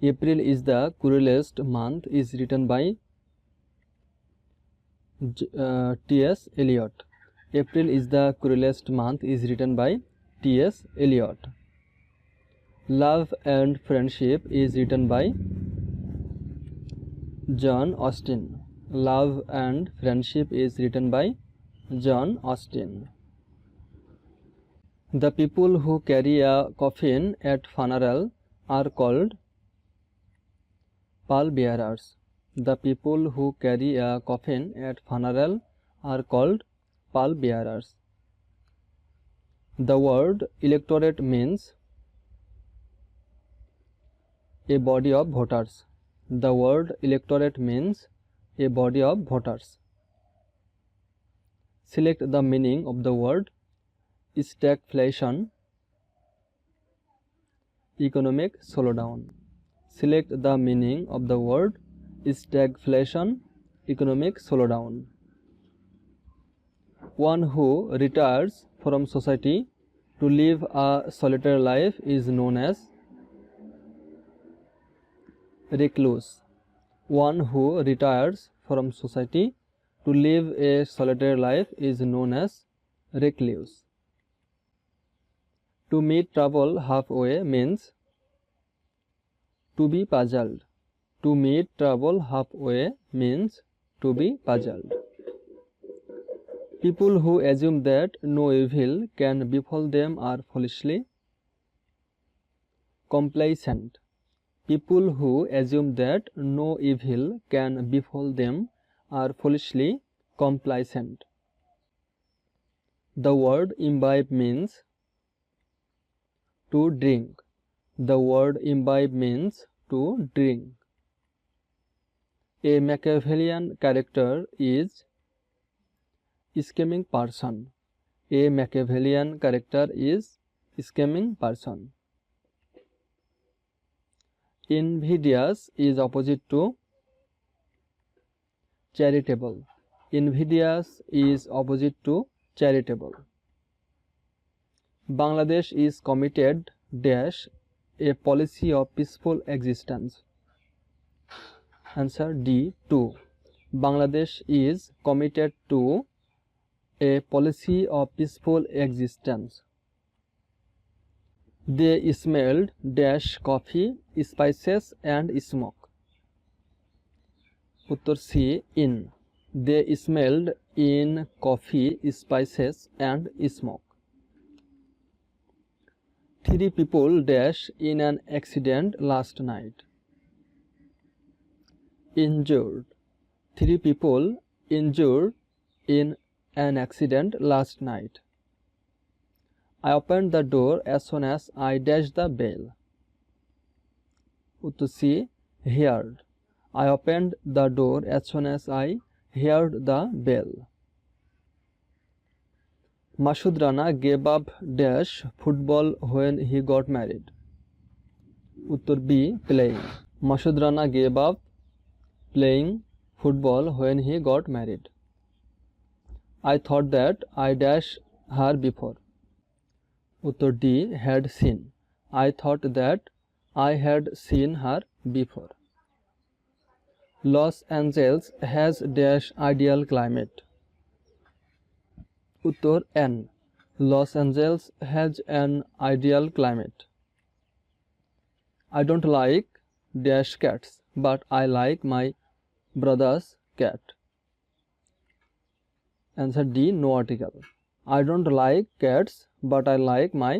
April is the cruelest month is written by uh, T.S. Eliot. April is the cruelest month is written by T.S. Eliot. Love and Friendship is written by John Austin. Love and Friendship is written by John Austin. The people who carry a coffin at funeral are called pallbearers. The people who carry a coffin at funeral are called pallbearers. The word electorate means a body of voters. The word electorate means a body of voters. Select the meaning of the word stagflation, economic slowdown. Select the meaning of the word stagflation, economic slowdown. One who retires from society to live a solitary life is known as recluse. One who retires from society to live a solitary life is known as recluse. To meet trouble halfway means to be puzzled. To meet trouble halfway means to be puzzled. People who assume that no evil can befall them are foolishly complacent. People who assume that no evil can befall them are foolishly complacent. The word imbibe means to drink. The word imbibe means to drink. A Machiavellian character is scheming person. A Machiavellian character is scheming person. Invidious is opposite to charitable. Invidious is opposite to charitable. Bangladesh is committed dash a policy of peaceful existence? Answer D 2. Bangladesh is committed to a policy of peaceful existence. They smelled dash coffee, spices and smoke. উত্তর C in they smelled in coffee spices and smoke three people dash in an accident last night. Injured. Three people injured in an accident last night. I opened the door as soon as I dashed the bell. To see heard. I opened the door as soon as I heard the bell. Masud Rana gave up dash football when he got married. Uttar B. Playing. Masud Rana gave up playing football when he got married. I thought that I dash her before. Uttar D. Had seen. I thought that I had seen her before. Los Angeles has dash ideal climate. উত্তর in Los Angeles has an ideal climate I don't like dash cats but I like my brother's cat answer D no article I don't like cats but I like my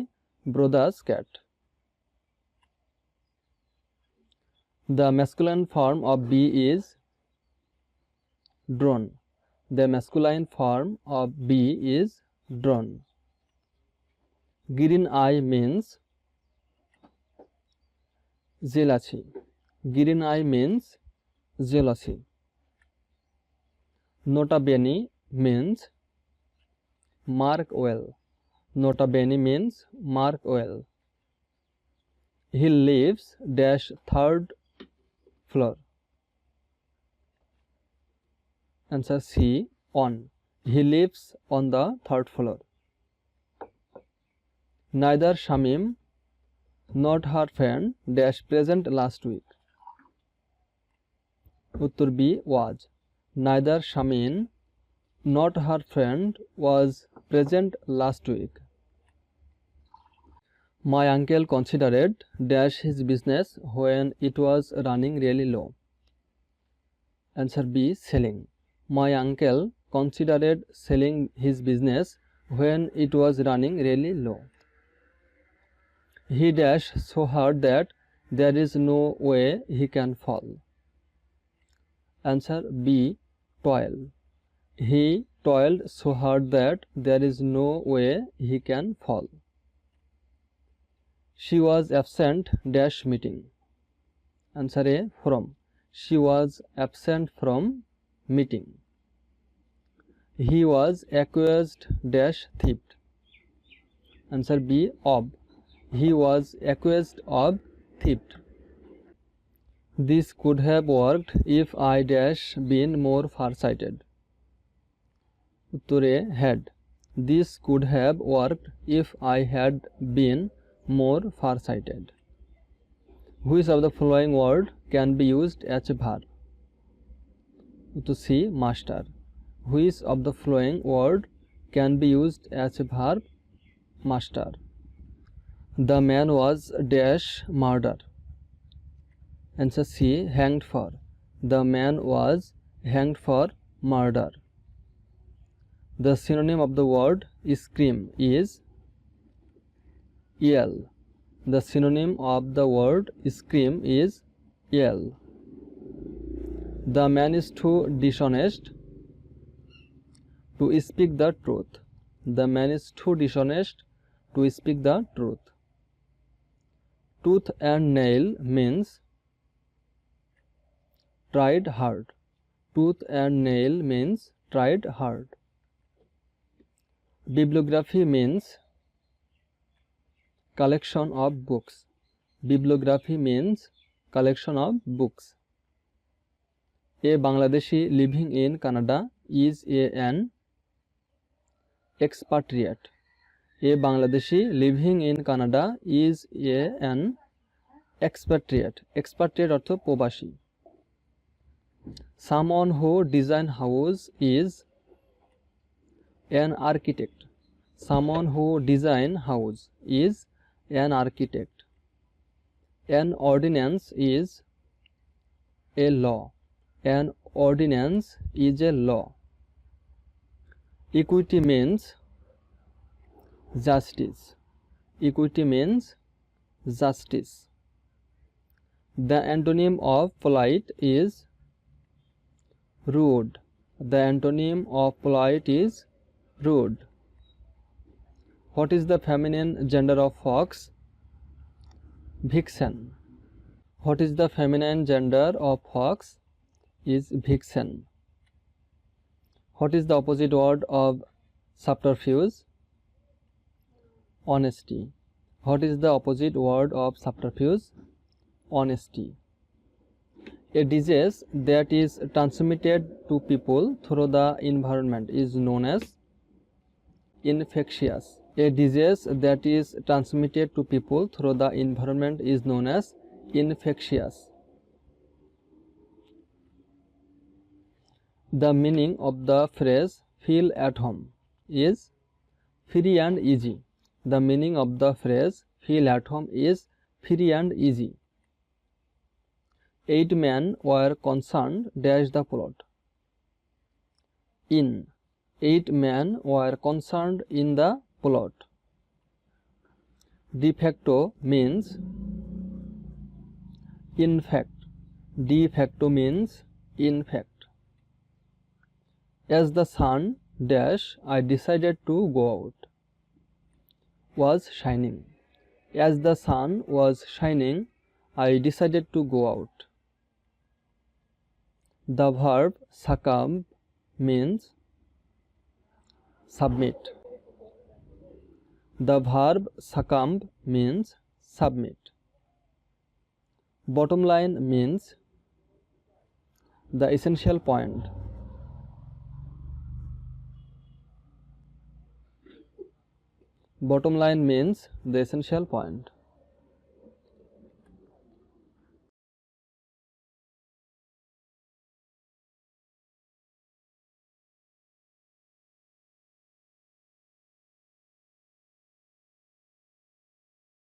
brother's cat the masculine form of bee is drone the masculine form of b is drawn. Green eye means jealousy. Green eye means jealousy. Nota bene means mark well. Nota bene means mark well. He lives dash third floor. Answer C. On. He lives on the third floor. Neither Shamim not her friend dash present last week. Uttar B. Was. Neither Shamin not her friend was present last week. My uncle considered dash his business when it was running really low. Answer B. Selling. My uncle considered selling his business when it was running really low. He dashed so hard that there is no way he can fall. Answer B. Toil. He toiled so hard that there is no way he can fall. She was absent dash meeting. Answer A. From. She was absent from meeting. He was accused dash theft. Answer B, of. He was accused of theft. This could have worked if I dash been more farsighted. Uttore had. This could have worked if I had been more farsighted. Which of the following word can be used as a verb? To see master. Which of the following word can be used as a verb master? The man was dash murdered. Answer C, hanged for. The man was hanged for murder. The synonym of the word scream is yell. The synonym of the word scream is yell. The man is too dishonest to speak the truth. The man is too dishonest to speak the truth. Tooth and nail means tried hard. Tooth and nail means tried hard. Bibliography means collection of books. Bibliography means collection of books. A Bangladeshi living in Canada is an expatriate. A Bangladeshi living in Canada is a an expatriate. Expatriate অর্থ প্রবাসী। Someone who design house is an architect. Someone who design house is an architect. An ordinance is a law. An ordinance is a law. equity means justice equity means justice the antonym of polite is rude the antonym of polite is rude what is the feminine gender of fox vixen what is the feminine gender of fox is vixen What is the opposite word of subterfuge? Honesty. What is the opposite word of subterfuge? Honesty. A disease that is transmitted to people through the environment is known as infectious. A disease that is transmitted to people through the environment is known as infectious. The meaning of the phrase feel at home is free and easy. The meaning of the phrase feel at home is free and easy. Eight men were concerned dash the plot. In eight men were concerned in the plot. De facto means in fact. De facto means in fact. As the sun dash I decided to go out was shining. As the sun was shining, I decided to go out. The verb succumb means submit. The verb succumb means submit. Bottom line means the essential point. Bottom line means the essential point.